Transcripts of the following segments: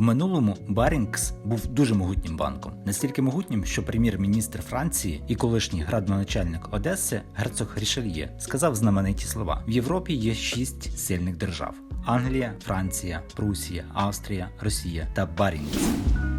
В минулому Барінгс був дуже могутнім банком, настільки могутнім, що прем'єр-міністр Франції і колишній градоначальник Одеси герцог Рішельє сказав знамениті слова: в Європі є шість сильних держав: Англія, Франція, Прусія, Австрія, Росія та Барінгс.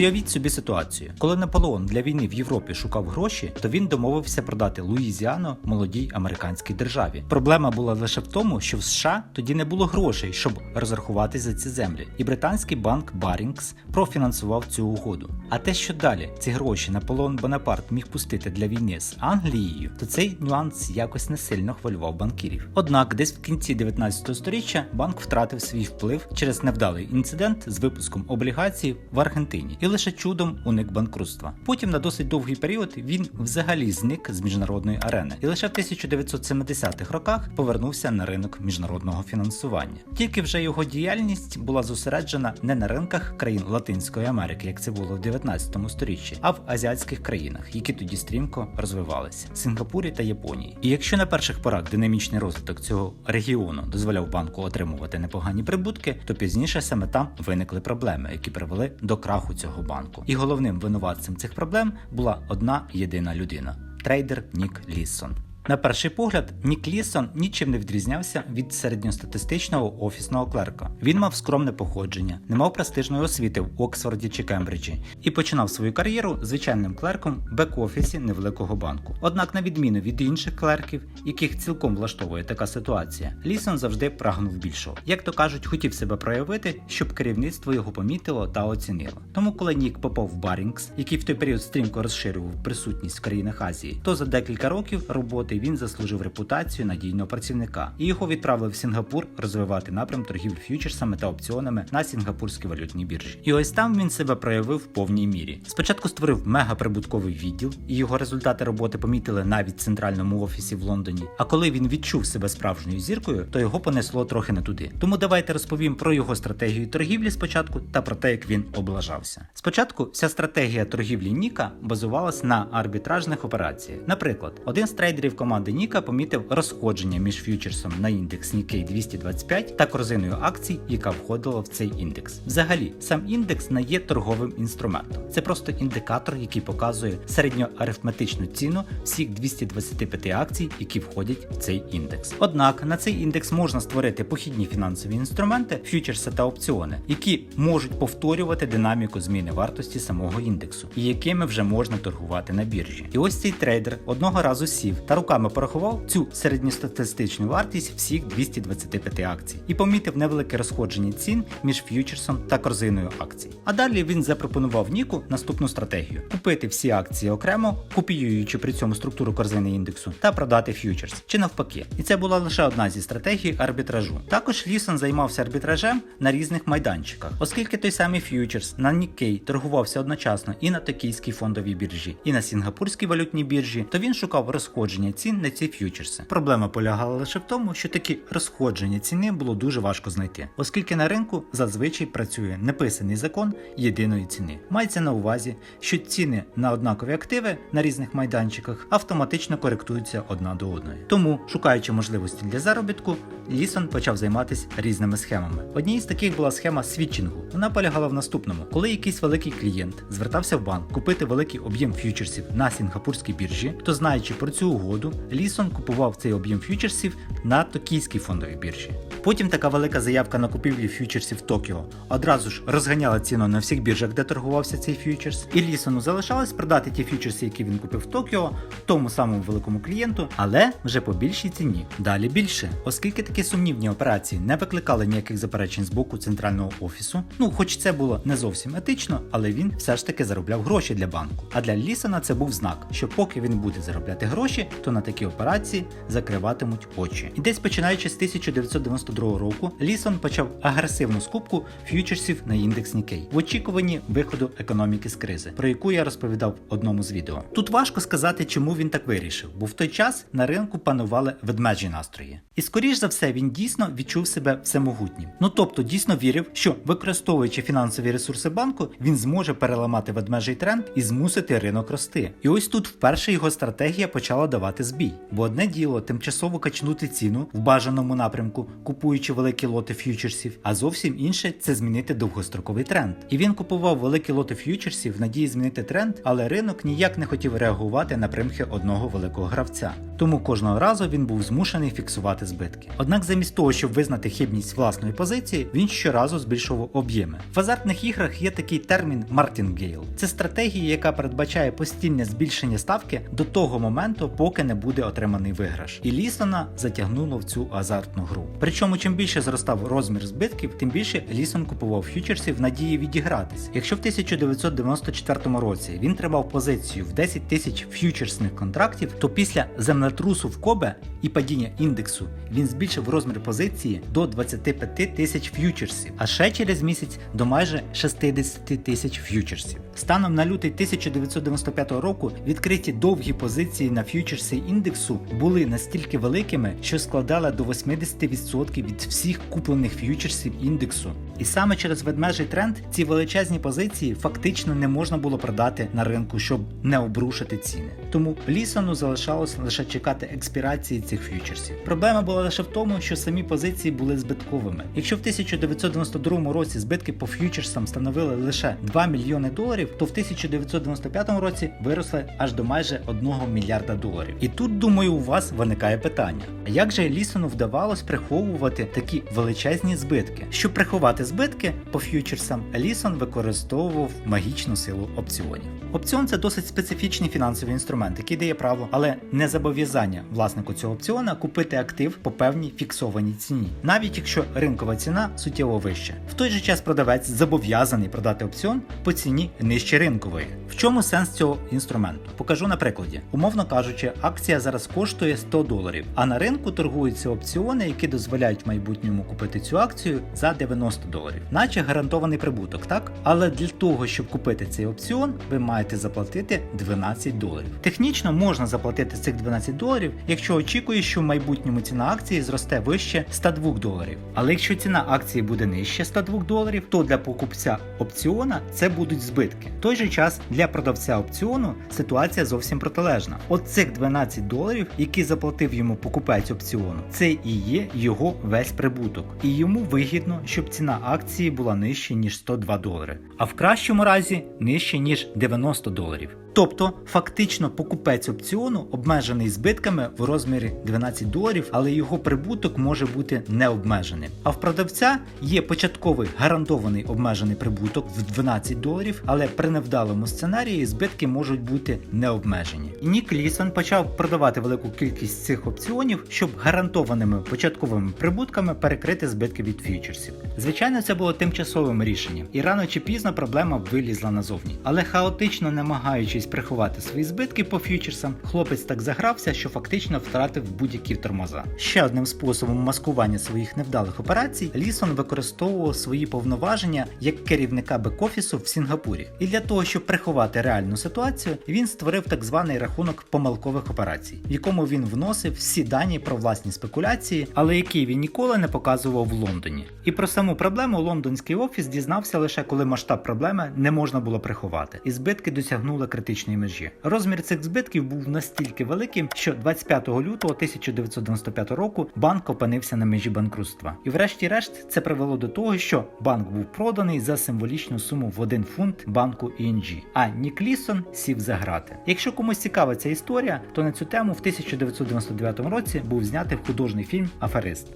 Уявіть собі ситуацію. Коли Наполеон для війни в Європі шукав гроші, то він домовився продати Луїзіану молодій американській державі. Проблема була лише в тому, що в США тоді не було грошей, щоб розрахуватись за ці землі, і британський банк Барінгс профінансував цю угоду. А те, що далі ці гроші Наполеон Бонапарт міг пустити для війни з Англією, то цей нюанс якось не сильно хвилював банкірів. Однак, десь в кінці 19 століття банк втратив свій вплив через невдалий інцидент з випуском облігацій в Аргентині і лише чудом уник банкрутства. Потім на досить довгий період він взагалі зник з міжнародної арени і лише в 1970-х роках повернувся на ринок міжнародного фінансування. Тільки вже його діяльність була зосереджена не на ринках країн Латинської Америки, як це було в 19 сторіччі, а в азіатських країнах, які тоді стрімко розвивалися Сингапурі та Японії. І якщо на перших порах динамічний розвиток цього регіону дозволяв банку отримувати непогані прибутки, то пізніше саме там виникли проблеми, які привели до краху цього банку. І головним винуватцем цих проблем була одна єдина людина трейдер Нік Ліссон. На перший погляд, Нік Лісон нічим не відрізнявся від середньостатистичного офісного клерка. Він мав скромне походження, не мав престижної освіти в Оксфорді чи Кембриджі і починав свою кар'єру звичайним клерком в бек-офісі невеликого банку. Однак, на відміну від інших клерків, яких цілком влаштовує така ситуація, Лісон завжди прагнув більшого. Як то кажуть, хотів себе проявити, щоб керівництво його помітило та оцінило. Тому, коли Нік попав в Барінгс, який в той період стрімко розширював присутність в країнах Азії, то за декілька років роботи він заслужив репутацію надійного працівника і його відправили в Сінгапур розвивати напрям торгівлі ф'ючерсами та опціонами на сінгапурській валютній біржі. І ось там він себе проявив в повній мірі. Спочатку створив мегаприбутковий відділ, і його результати роботи помітили навіть в центральному офісі в Лондоні. А коли він відчув себе справжньою зіркою, то його понесло трохи не туди. Тому давайте розповім про його стратегію торгівлі спочатку та про те, як він облажався. Спочатку вся стратегія торгівлі Ніка базувалась на арбітражних операціях. Наприклад, один з трейдерів команди Ніка помітив розходження між ф'ючерсом на індекс Nikkei 225 та корзиною акцій, яка входила в цей індекс. Взагалі, сам індекс не є торговим інструментом. Це просто індикатор, який показує середньоарифметичну ціну всіх 225 акцій, які входять в цей індекс. Однак на цей індекс можна створити похідні фінансові інструменти, ф'ючерси та опціони, які можуть повторювати динаміку зміни вартості самого індексу, і якими вже можна торгувати на біржі. І ось цей трейдер одного разу сів та руками порахував цю середньостатистичну вартість всіх 225 акцій і помітив невелике розходження цін між ф'ючерсом та корзиною акцій. А далі він запропонував Ніку наступну стратегію: купити всі акції окремо, копіюючи при цьому структуру корзини індексу, та продати ф'ючерс чи навпаки. І це була лише одна зі стратегій арбітражу. Також Лісон займався арбітражем на різних майданчиках, оскільки той самий ф'ючерс на Nikkei торгувався одночасно і на токійській фондовій біржі, і на сінгапурській валютній біржі, то він шукав розходження цін на ці ф'ючерси. Проблема полягала лише в тому, що такі розходження ціни було дуже важко знайти, оскільки на ринку зазвичай працює неписаний закон єдиної ціни. Мається на увазі, що ціни на однакові активи на різних майданчиках автоматично коректуються одна до одної. Тому, шукаючи можливості для заробітку, Лісон почав займатися різними схемами. Однією з таких була схема свідчингу. Вона полягала в наступному: коли якийсь великий клієнт звертався в банк купити великий об'єм ф'ючерсів на сінгапурській біржі, то знаючи про цю угоду, Лісон купував цей об'єм ф'ючерсів на токійській фондовій біржі. Потім така велика заявка на купівлю ф'ючерсів в Токіо одразу ж розганяла ціну на всіх біржах, де торгувався цей ф'ючерс. І Лісону залишалось продати ті ф'ючерси, які він купив в Токіо, тому самому великому клієнту, але вже по більшій ціні. Далі більше, оскільки такі сумнівні операції не викликали ніяких заперечень з боку центрального офісу. Ну, хоч це було не зовсім етично, але він все ж таки заробляв гроші для банку. А для Лісона це був знак, що поки він буде заробляти гроші, то на такі операції закриватимуть очі. І десь починаючи з 1990 1992 року Лісон почав агресивну скупку ф'ючерсів на індекс Nikkei в очікуванні виходу економіки з кризи, про яку я розповідав в одному з відео. Тут важко сказати, чому він так вирішив, бо в той час на ринку панували ведмежі настрої. І скоріш за все він дійсно відчув себе всемогутнім. Ну тобто дійсно вірив, що використовуючи фінансові ресурси банку, він зможе переламати ведмежий тренд і змусити ринок рости. І ось тут вперше його стратегія почала давати збій. Бо одне діло тимчасово качнути ціну в бажаному напрямку, купуючи великі лоти ф'ючерсів, а зовсім інше це змінити довгостроковий тренд. І він купував великі лоти ф'ючерсів в надії змінити тренд, але ринок ніяк не хотів реагувати на примхи одного великого гравця. Тому кожного разу він був змушений фіксувати збитки. Однак, замість того, щоб визнати хибність власної позиції, він щоразу збільшував об'єми. В азартних іграх є такий термін Мартінгейл. Це стратегія, яка передбачає постійне збільшення ставки до того моменту, поки не буде отриманий виграш. І Лісона затягнуло в цю азартну гру. Причому, чим більше зростав розмір збитків, тим більше Лісон купував ф'ючерси в надії відігратись. Якщо в 1994 році він тримав позицію в 10 тисяч ф'ючерсних контрактів, то після землетрусу в Кобе і падіння індексу він збільшив розмір позиції до 25 тисяч ф'ючерсів, а ще через місяць до майже 60 тисяч ф'ючерсів. Станом на лютий 1995 року відкриті довгі позиції на ф'ючерсі індексу були настільки великими, що складали до 80% від всіх куплених ф'ючерсів індексу. І саме через ведмежий тренд ці величезні позиції фактично не можна було продати на ринку, щоб не обрушити ціни. Тому Лісону залишалось лише чекати експірації цих ф'ючерсів. Проблема була лише в тому, що самі позиції були збитковими. Якщо в 1992 році збитки по ф'ючерсам становили лише 2 мільйони доларів, то в 1995 році виросли аж до майже 1 мільярда доларів. І тут, думаю, у вас виникає питання: а як же Лісону вдавалось приховувати такі величезні збитки? Щоб приховати збитки по ф'ючерсам, Лісон використовував магічну силу опціонів. Опціон це досить специфічний фінансовий інструмент, який дає право, але не зобов'язання власнику цього опціона купити актив по певній фіксованій ціні, навіть якщо ринкова ціна суттєво вища. В той же час продавець зобов'язаний продати опціон по ціні нижче ринкової. В чому сенс цього інструменту? Покажу на прикладі. Умовно кажучи, акція зараз коштує 100 доларів, а на ринку торгуються опціони, які дозволяють в майбутньому купити цю акцію за 90 доларів, наче гарантований прибуток, так? Але для того, щоб купити цей опціон, ви маєте заплатити 12 доларів. Технічно можна заплатити цих 12 доларів, якщо очікуєш, що в майбутньому ціна акції зросте вище 102 доларів. Але якщо ціна акції буде нижче 102 доларів, то для покупця опціона це будуть збитки. В той же час для продавця опціону ситуація зовсім протилежна. От цих 12 доларів, які заплатив йому покупець опціону, це і є його весь прибуток, і йому вигідно, щоб ціна акції була нижче ніж 102 долари, а в кращому разі нижче ніж 90 доларів. Тобто, фактично, покупець опціону обмежений збитками в розмірі 12 доларів, але його прибуток може бути необмеженим. А в продавця є початковий гарантований обмежений прибуток в 12 доларів, але при невдалому сценарії збитки можуть бути необмежені. І Нік Лісон почав продавати велику кількість цих опціонів, щоб гарантованими початковими прибутками перекрити збитки від фьючерсів. Звичайно, це було тимчасовим рішенням, і рано чи пізно проблема вилізла назовні. Але хаотично намагаючись приховати свої збитки по фьючерсам, хлопець так загрався, що фактично втратив будь-які тормоза. Ще одним способом маскування своїх невдалих операцій Лісон використовував свої повноваження як керівника бек-офісу в Сінгапурі. І для того, щоб приховати реальну ситуацію, він створив так званий рахунок помилкових операцій, в якому він вносив всі дані про власні спекуляції, але який він ніколи не показував в Лондоні. І про саму проблему лондонський офіс дізнався лише коли масштаб проблеми не можна було приховати, і збитки досягнули критичної межі. Розмір цих збитків був настільки великим, що 25 лютого 1995 року банк опинився на межі банкрутства. І врешті-решт це привело до того, що банк був проданий за символічну суму в 1 фунт банку ING, а Нік Лісон сів за грати. Якщо комусь цікава ця історія, то на цю тему в 1999 році був знятий художній фільм Аферист.